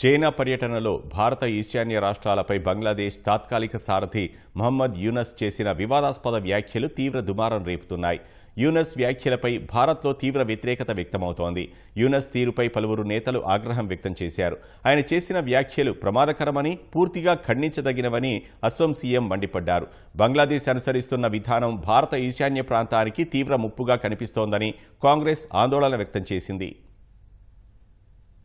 China పర్యటనలో భారత ఈశాన్య రాష్ట్రాలపై బంగ్లాదేశ్ తాత్కాలిక సారథి మహమ్మద్ యూనస్ చేసిన వివాదాస్పద వ్యాఖ్యలు తీవ్ర దుమారం రేపుతున్నాయి. యూనస్ వ్యాఖ్యలపై భారత్లో తీవ్ర వ్యతిరేకత వ్యక్తమవుతోంది. యూనస్ తీరుపై పలువురు నేతలు ఆగ్రహం వ్యక్తం చేశారు. ఆయన చేసిన వ్యాఖ్యలు ప్రమాదకరమని పూర్తిగా ఖండించదగినవని అస్సోం సీఎం మండిపడ్డారు. బంగ్లాదేశ్ అనుసరిస్తున్న విధానం భారత ఈశాన్య ప్రాంతానికి తీవ్ర ముప్పుగా కనిపిస్తోందని కాంగ్రెస్ ఆందోళన వ్యక్తం చేసింది.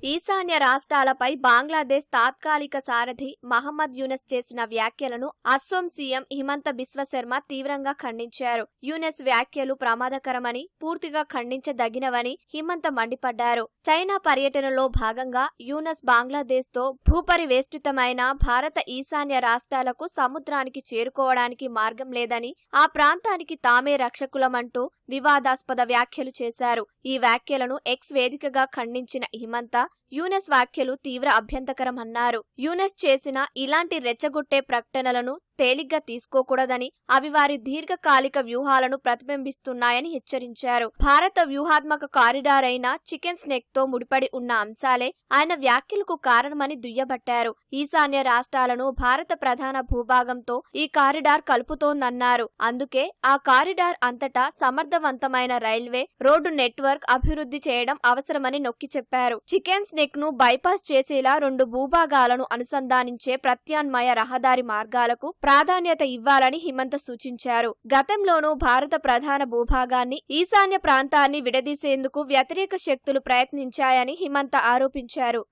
ఈశాన్య రాష్ట్రాలపై బంగ్లాదేశ్ తాత్కాలిక సారథి మహమ్మద్ యూనస్ చేసిన వ్యాఖ్యలను అస్సోం సీఎం హిమంత బిశ్వశర్మ తీవ్రంగా ఖండించారు. యునెస్ వ్యాఖ్యలు ప్రమాదకరమని పూర్తిగా ఖండించదగినవని హిమంత మండిపడ్డారు. చైనా పర్యటనలో భాగంగా యూనస్ బంగ్లాదేశ్తో భూపరివేష్టితమైన భారత ఈశాన్య రాష్ట్రాలకు సముద్రానికి చేరుకోవడానికి మార్గం లేదని ఆ ప్రాంతానికి తామే రక్షకులమంటూ వివాదాస్పద వ్యాఖ్యలు చేశారు. ఈ వ్యాఖ్యలను ఎక్స్ వేదికగా ఖండించిన హిమంత యూనెస్ వ్యాఖ్యలు తీవ్ర అభ్యంతకరం అన్నారు యూనెస్ చేసిన ఇలాంటి రెచ్చగొట్టే ప్రకటనలను తేలిగ్గా తీసుకోకూడదని అవి వారి దీర్ఘకాలిక వ్యూహాలను ప్రతిబింబిస్తున్నాయని హెచ్చరించారు. భారత వ్యూహాత్మక కారిడార్ అయిన చికెన్ స్నేక్తో ముడిపడి ఉన్న అంశాలే ఆయన వ్యాఖ్యలకు కారణమని దుయ్యబట్టారు. ఈశాన్య రాష్ట్రాలను భారత ప్రధాన భూభాగంతో ఈ కారిడార్ కలుపుతోందన్నారు. అందుకే ఆ కారిడార్ అంతటా సమర్థవంతమైన రైల్వే రోడ్డు నెట్వర్క్ అభివృద్ధి చేయడం అవసరమని నొక్కి చెప్పారు. చికెన్ స్నేక్ ను బైపాస్ చేసేలా రెండు భూభాగాలను అనుసంధానించే ప్రత్యామ్నాయ రహదారి మార్గాలకు ప్రాధాన్యత ఇవ్వాలని హిమంత సూచించారు. గతంలోనూ భారత ప్రధాన భూభాగాన్ని ఈశాన్య ప్రాంతాన్ని విడదీసేందుకు వ్యతిరేక శక్తులు ప్రయత్నించాయని హిమంత ఆరోపించారు.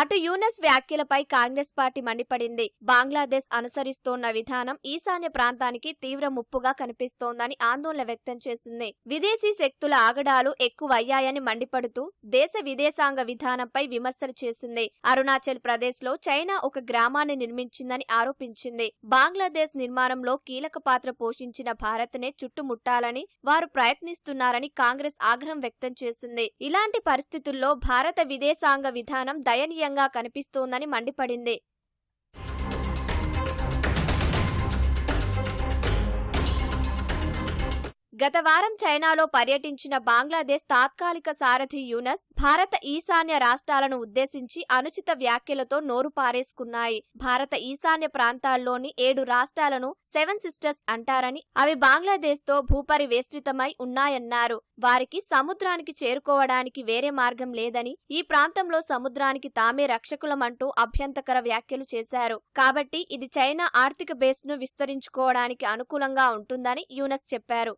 అటు యూనస్ వ్యాఖ్యలపై కాంగ్రెస్ పార్టీ మండిపడింది. బంగ్లాదేశ్ అనుసరిస్తోన్న విధానం ఈశాన్య ప్రాంతానికి తీవ్ర ముప్పుగా కనిపిస్తోందని ఆందోళన వ్యక్తం చేసింది. విదేశీ శక్తుల ఆగడాలు ఎక్కువయ్యాయని మండిపడుతూ దేశ విదేశాంగ విధానంపై విమర్శలు చేసింది. అరుణాచల్ ప్రదేశ్లో చైనా ఒక గ్రామాన్ని నిర్మించిందని ఆరోపించింది. బంగ్లాదేశ్ నిర్మాణంలో కీలక పాత్ర పోషించిన భారత్నే చుట్టుముట్టాలని వారు ప్రయత్నిస్తున్నారని కాంగ్రెస్ ఆగ్రహం వ్యక్తం చేసింది. ఇలాంటి పరిస్థితుల్లో భారత విదేశాంగ విధానం దయనీయ దయనీయంగా కనిపిస్తోందని మండిపడింది. గత వారం చైనాలో పర్యటించిన బంగ్లాదేశ్ తాత్కాలిక సారథి యూనస్ భారత ఈశాన్య రాష్ట్రాలను ఉద్దేశించి అనుచిత వ్యాఖ్యలతో నోరు పారేసుకున్నాయి. భారత ఈశాన్య ప్రాంతాల్లోని ఏడు రాష్ట్రాలను సెవెన్ సిస్టర్స్ అంటారని అవి బంగ్లాదేశ్తో భూపరి విస్తృతమై ఉన్నాయన్నారు. వారికి సముద్రానికి చేరుకోవడానికి వేరే మార్గం లేదని ఈ ప్రాంతంలో సముద్రానికి తామే రక్షకులమంటూ అభ్యంతకర వ్యాఖ్యలు చేశారు. కాబట్టి ఇది చైనా ఆర్థిక బేస్ను విస్తరించుకోవడానికి అనుకూలంగా ఉంటుందని యూనస్ చెప్పారు.